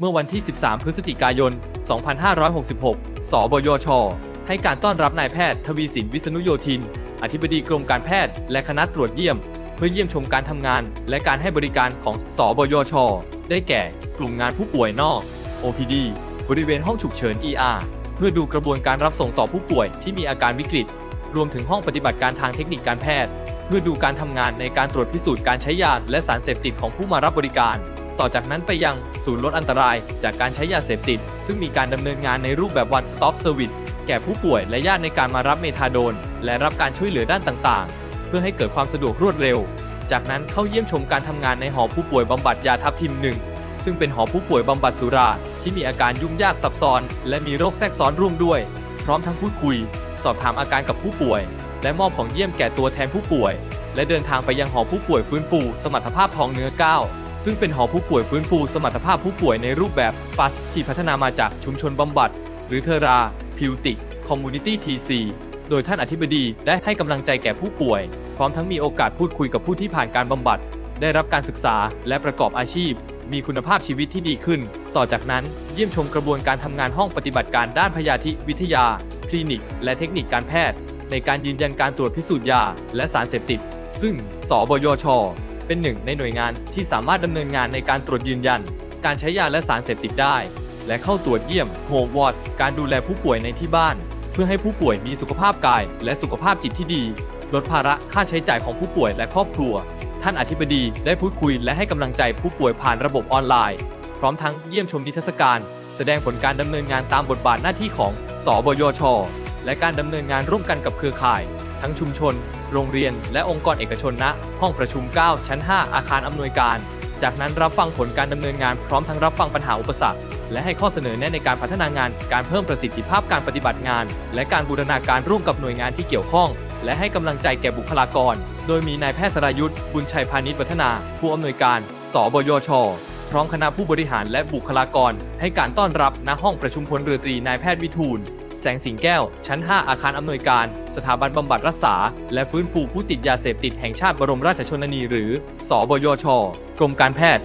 เมื่อวันที่ 13 พฤศจิกายน 2566 สบยช ให้การต้อนรับนายแพทย์ทวีสินวิษณุโยธิน อธิบดีกรมการแพทย์และคณะตรวจเยี่ยม เพื่อเยี่ยมชมการทำงาน และการให้บริการของสบยช ได้แก่ กลุ่มงานผู้ป่วยนอก OPD บริเวณห้องฉุกเฉิน ER เพื่อดูกระบวนการรับส่งต่อผู้ป่วยที่มีอาการวิกฤต รวมถึงห้องปฏิบัติการทางเทคนิคการแพทย์ เพื่อดูการทำงานในการตรวจพิสูจน์การใช้ยาและสารเสพติดของผู้มารับบริการ ต่อจากนั้นไปยังศูนย์ลดอันตรายจากการใช้ยาเสพติด ซึ่งมีการดำเนินงานในรูปแบบ one stop service แก่ผู้ป่วยและญาติในการมารับเมทาโดน และรับการช่วยเหลือด้านต่างๆ เพื่อให้เกิดความสะดวกรวดเร็ว จากนั้นเข้าเยี่ยมชมการทำงานในหอผู้ป่วยบำบัดยาทับทิมหนึ่งซึ่งเป็นหอผู้ป่วยบำบัดสุรา ที่มีอาการยุ่งยากซับซ้อน และมีโรคแทรกซ้อนร่วมด้วย พร้อมทั้งพูดคุย สอบถามอาการกับผู้ป่วย และมอบของเยี่ยมแก่ตัวแทนผู้ป่วย และเดินทางไปยังหอผู้ป่วยฟื้นฟู สมรรถภาพทองเนื้อก้าว ซึ่งเป็นหอผู้ป่วยฟื้นฟูสมรรถภาพผู้ป่วยในรูปแบบฟัสที่พัฒนามาจากชุมชนบำบัด หรือเทราพิวติกคอมมูนิตี้ทีซีโดยท่านอธิบดีได้ให้กำลังใจแก่ผู้ป่วย พร้อมทั้งมีโอกาสพูดคุยกับผู้ที่ผ่านการบำบัด ได้รับการศึกษาและประกอบอาชีพ มีคุณภาพชีวิตที่ดีขึ้น ต่อจากนั้นเยี่ยมชมกระบวนการทำงานห้องปฏิบัติการด้านพยาธิวิทยา คลินิก และเทคนิคการแพทย์ ในการยืนยันการตรวจพิสูจน์ยา และสารเสพติด ซึ่ง สบยช เป็นหนึ่งในหน่วยงานที่สามารถดำเนินงานในการตรวจยืนยัน การใช้ยาและสารเสพติดได้ และเข้าตรวจเยี่ยมโฮมวอร์ดการดูแลผู้ป่วยในที่บ้าน เพื่อให้ผู้ป่วยมีสุขภาพกาย และสุขภาพจิตที่ดี ลดภาระค่าใช้จ่ายของผู้ป่วยและครอบครัว ท่านอธิบดีได้พูดคุยและให้กำลังใจผู้ป่วยผ่านระบบออนไลน์ พร้อมทั้งเยี่ยมชมนิทรรศการ แสดงผลการดำเนินงานตามบทบาทหน้าที่ของ สบยช และการดำเนินงานร่วมกันกับเครือข่าย ทั้งชุมชน โรงเรียน และองค์กรเอกชนณห้องประชุม 9 ชั้น 5 อาคารอำนวยการ จากนั้นรับฟังผลการดำเนินงานพร้อมทั้งรับฟังปัญหาอุปสรรค และให้ข้อเสนอแนะในการพัฒนางาน การเพิ่มประสิทธิภาพการปฏิบัติงาน และการบูรณาการร่วมกับหน่วยงานที่เกี่ยวข้อง และให้กำลังใจแก่บุคลากร โดยมีนายแพทย์สรายุทธ์บุญชัยพาณิชย์วัฒนา ผู้อำนวยการ สบยชพร้อมคณะผู้บริหารและบุคลากร ให้การต้อนรับณห้องประชุมพลเรือตรีนายแพทย์วิทูล สงสิงแก้ว ชั้น 5 อาคารอำนวยการ สถาบันบำบัดรักษา และฟื้นฟูผู้ติดยาเสพติดแห่งชาติบรมราชชนนีหรือ สบยช กรมการแพทย์